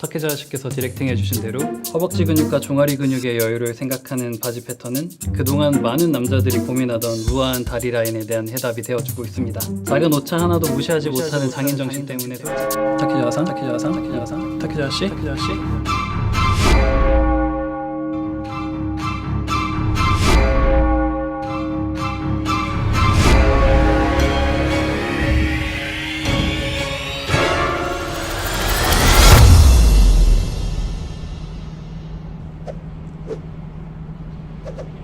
타케자 씨께서 디렉팅 해주신 대로 허벅지 근육과 종아리 근육의 여유를 생각하는 바지 패턴은 그동안 많은 남자들이 고민하던 우아한 다리 라인에 대한 해답이 되어주고 있습니다. 작은 오차 하나도 무시하지 못하는 장인 정신 때문에 타케자 상, 타케자 상, 타케자 상, 타케자 씨, 타케자 씨. you